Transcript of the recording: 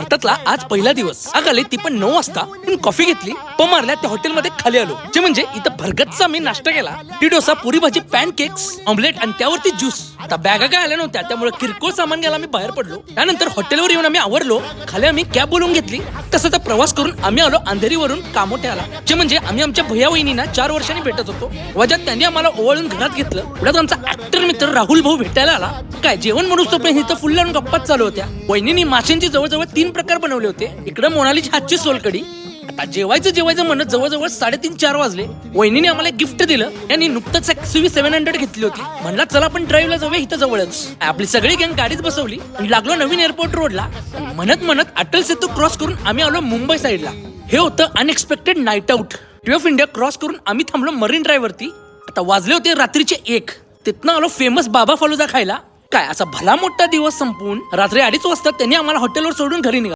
भारतातला आज पहिला दिवस. आग आले ती पण नऊ वाजता. पण कॉफी घेतली? गप्पा मारल्या त्या हॉटेलमध्ये खाली आलो. जे म्हणजे इथं भरगतचा मी नाश्ता केला. ती डोसा पुरी भाजी पॅन केक्स ऑमलेट आणि त्यावरती ज्यूस. आता बॅगा काय आल्या नव्हत्या त्यामुळे किरकोळ सामान घ्यायला मी बाहेर पडलो. त्यानंतर हॉटेलवर येऊन आम्ही आवरलो. खाली आम्ही कॅब बोलवून घेतली. तसं तर प्रवास करून आम्ही आलो अंधेरीवरून कामोठ्याला जे म्हणजे आम्ही आमच्या भैया वहिनीना चार वर्षांनी भेटत होतो. वजात त्यांनी आम्हाला ओवाळून घरात घेतलं. पुढ्यात आमचा ऍक्टर मित्र राहुल भाऊ भेटायला आला. काय जेवण म्हणूस तोपर्यंत इथं फुल लावून गप्पाच चालू होत्या. वहिनीनी माशांची जवळजवळ तीन प्रकार बनवले होते. इकडे मोनालीची हातची सोलकडी आता जेवायचं जेवायचं म्हणत जवळजवळ साडेतीन चार वाजले. वहिनीने आम्हाला एक गिफ्ट दिलं. यांनी नुकतंच एक्सयूव्ही सेव्हन हंड्रेड घेतली होती. म्हणला चला आपण ड्राईव्हला जाऊया इथं जवळच. आपली सगळी गँग गाडीत बसवली. आणि लागलो नवीन एअरपोर्ट रोडला म्हणत म्हणत अटल सेतू क्रॉस करून आम्ही आलो मुंबई साईडला हे होतं unexpected night out tea of India cross करून आम्ही थांबलो मरीन ड्राईव्ह वरती. आता वाजले होते रात्रीचे एक. तिथनं आलो फेमस बाबा फालुदा खायला. काय असा भला मोठा दिवस संपून? रात्री अडीच वाजता त्यांनी आम्हाला हॉटेलवर सोडून घरी निघा